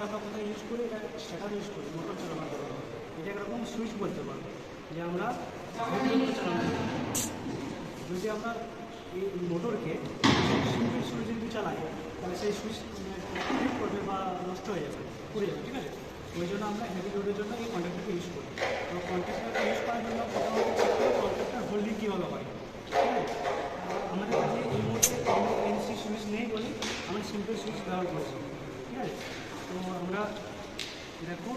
Stator use করি, এটা সেখানে ইউজ করি মোটর চালানোর জন্য। এটা একরকম সুইচ বলতে পারব যে আমরা যদি আমরা এই মোটরকে সিম্পল সুইচ যদি চালাই, তাহলে সেই সুইচ করবে বা নষ্ট হয়ে যাবে, পুড়ে যাবে, ঠিক আছে? ওই জন্য আমরা হেভি লোডের জন্য এই কন্ট্রাক্টরকে ইউজ করি। তো কন্ট্রাক্টরটা ইউজ করার জন্য কন্ট্রাক্টর হোল্ডিং কীভাবে হয়? আমাদের কাছে এই মুহূর্তে এনসি সুইচ নেই বলে আমরা সিম্পল সুইচ ব্যবহার করছি, ঠিক আছে? তো আমরা দেখো,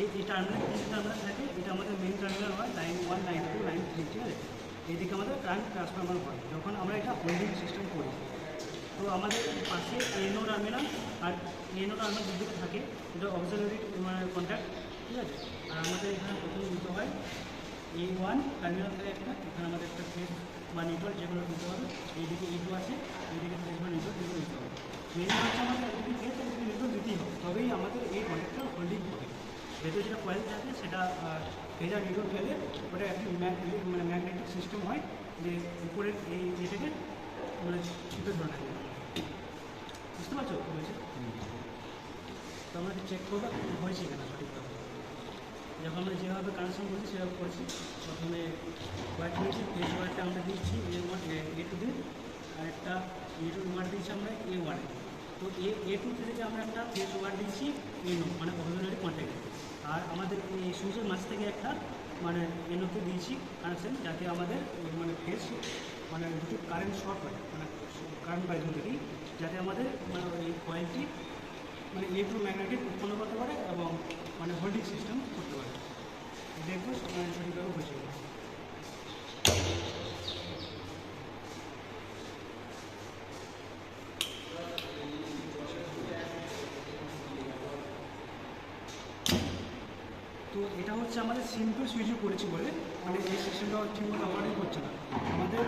এই যে টার্মিনাল তিনটে টার্মিনাল থাকে, এটা আমাদের মেন টার্মিনাল হয় line one line two line three ঠিক আছে? এইদিকে আমাদের কারেন্ট ট্রান্সফরমার হয়। যখন আমরা এটা হোল্ডিং সিস্টেম করি, তো আমাদের পাশে এনও টার্মিনাল আর এনও টার্মিনাল দুদিকে থাকে, এটা অবজারভারি মানে কন্ট্যাক্ট ঠিক আছে? আর আমাদের এখানে প্রথম দিতে হয় এ ওয়ান টার্মিনাল থাকে একটা, এখানে আমাদের একটা ফেস বা নেটওয়ার্ক যেগুলো দিতে হবে, এইদিকে এই টু আছে, এইদিকে ফেস বা নেটওয়ার্ক এগুলো দিতে হবে। মেন হচ্ছে আমাদের একদিকে ফেস একদিকে নেটওয়ার্ক দিতেই হবে তবেই আমাদের এই কন্ট্যাক্টটা হোল্ডিং হবে ভেতরে যেটা কয়েল থাকে সেটা ফেজার নেটওয়ার্ক গেলে ওটা একটি মানে ম্যাগনেটিক সিস্টেম হয় যে উপরের এই এটাকে মানে চিপে ধরে রাখে বুঝতে পারছ বলছে? তো আমরা চেক করব হয়েছে কিনা সঠিকভাবে। যখন আমরা যেভাবে কানেকশন করছি সেভাবে করছি। প্রথমে ওয়াইট দিয়েছি ফেস ওয়াইটটা আমরা দিচ্ছি এ ওয়ান এ টু দিয়ে। আর একটা এ টু ওয়ান দিচ্ছি আমরা এ। ওয়ানে তো এ এ টু থেকে আমরা একটা ফেস ওয়ান দিচ্ছি এ নো মানে অভিনয়ের কন্ট্যাক্ট আর আমাদের এই সূর্যের মাঝ থেকে একটা মানে এনোতে দিয়েছি কানেকশন যাতে আমাদের মানে ফেস মানে দুটো কারেন্ট শর্ট হয় মানে কারেন্ট বাই থেকেই, যাতে আমাদের মানে এই কয়েলটি মানে ইলেকট্রোম্যাগনেটিক উৎপন্ন করতে পারে এবং মানে হোল্ডিং সিস্টেম করতে পারে। দেখব মানে সঠিকভাবে হয়েছে কিনা। তো এটা হচ্ছে আমাদের সিম্পল সুইচও করেছি বলে মানে এই সিস্টেমটা ঠিকমতো অপারেট করছে না। আমাদের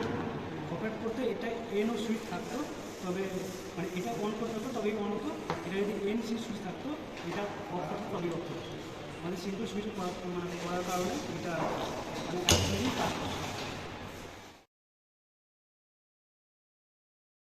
অপারেট করতে এটা এনও সুইচ থাকতো, তবে মানে এটা অন করতে হতো, তবেই অন হতো। এটা যদি এন সি সুইচ থাকতো, এটা অফ করতো তবেই অফ করতো আমাদের সিম্পল সুইচ করার মানে করার কারণে এটা মানে